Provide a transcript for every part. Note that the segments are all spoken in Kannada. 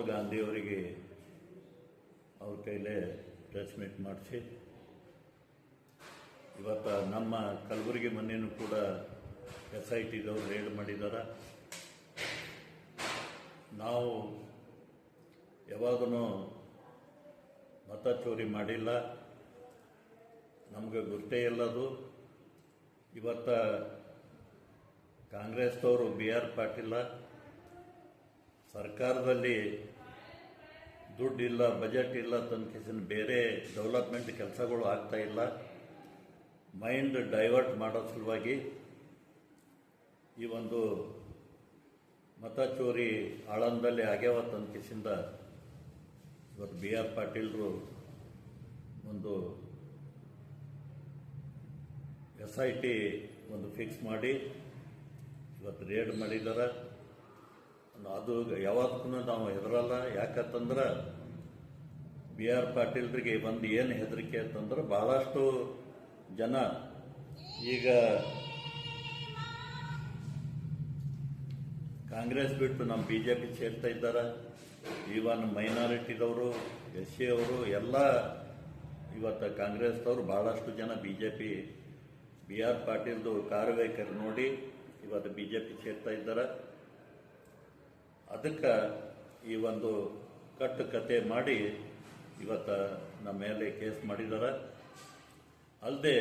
ಗಾಂಧಿಯವರಿಗೆ ಅವ್ರ ಕೈಲೇ ಪ್ರೆಸ್ ಮೀಟ್ ಮಾಡಿಸಿ. ಇವತ್ತು ನಮ್ಮ ಕಲಬುರಗಿ ಮನೆಯೂ ಕೂಡ ಎಸ್ ಐ ಟಿದವ್ರು ರೇಡ್ ಮಾಡಿದ್ದಾರೆ ನಾವು ಯಾವಾಗೂ ಮತ ಚೋರಿ ಮಾಡಿಲ್ಲ. ನಮಗೆ ಗೊತ್ತೇ ಇಲ್ಲದು. ಇವತ್ತ ಕಾಂಗ್ರೆಸ್ದವರು ಬಿ ಆರ್ ಪಾಟೀಲ ಸರ್ಕಾರದಲ್ಲಿ ದುಡ್ಡಿಲ್ಲ ಬಜೆಟ್ ಇಲ್ಲ ತನಕ ಬೇರೆ ಡೆವಲಪ್ಮೆಂಟ್ ಕೆಲಸಗಳು ಆಗ್ತಾ ಇಲ್ಲ. ಮೈಂಡ್ ಡೈವರ್ಟ್ ಮಾಡೋ ಸಲುವಾಗಿ ಈ ಒಂದು ಮತ ಚೋರಿ ಆಳಂದಲ್ಲಿ ಆಗ್ಯಾವ ತನಕಿಸಿಂದ ಇವತ್ತು ಬಿ ಆರ್ ಪಾಟೀಲ್ರು ಒಂದು ಎಸ್ ಐ ಟಿ ಒಂದು ಫಿಕ್ಸ್ ಮಾಡಿ ಇವತ್ತು ರೇಡ್ ಮಾಡಿದ್ದಾರೆ ಅದು ಯಾವತ್ತೂ ನಾವು ಹೆದರಲ್ಲ. ಯಾಕಂತಂದ್ರೆ ಬಿ ಆರ್ ಪಾಟೀಲ್ರಿಗೆ ಬಂದು ಏನು ಹೆದರಿಕೆ ಅಂತಂದ್ರೆ ಭಾಳಷ್ಟು ಜನ ಈಗ ಕಾಂಗ್ರೆಸ್ ಬಿಟ್ಟು ನಮ್ಮ ಬಿ ಜೆ ಪಿ ಸೇರ್ತಾ ಇದ್ದಾರೆ. ಈವನ್ ಮೈನಾರಿಟಿದವರು ಎಸ್ ಸಿ ಅವರು ಎಲ್ಲ ಇವತ್ತು ಕಾಂಗ್ರೆಸ್ದವರು ಭಾಳಷ್ಟು ಜನ B J P B R ಪಾಟೀಲ್ದು ಕಾರ್ಯವೈಖರಿ ನೋಡಿ ಇವತ್ತು ಬಿ ಜೆ ಪಿ ಸೇರ್ತಾ ಇದ್ದಾರೆ. ಅದಕ್ಕೆ ಈ ಒಂದು ಕಟ್ಟು ಕತೆ ಮಾಡಿ ಇವತ್ತು ನಮ್ಮ ಮೇಲೆ ಕೇಸ್ ಮಾಡಿದ್ದಾರೆ ಅಲ್ಲದೆ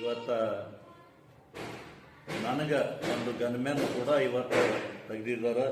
ಇವತ್ತ ನನಗೆ ಒಂದು ಗನ್ಮ್ಯಾನ್ ಕೂಡ ಇವತ್ತು ತೆಗೆದಿದ್ದಾರೆ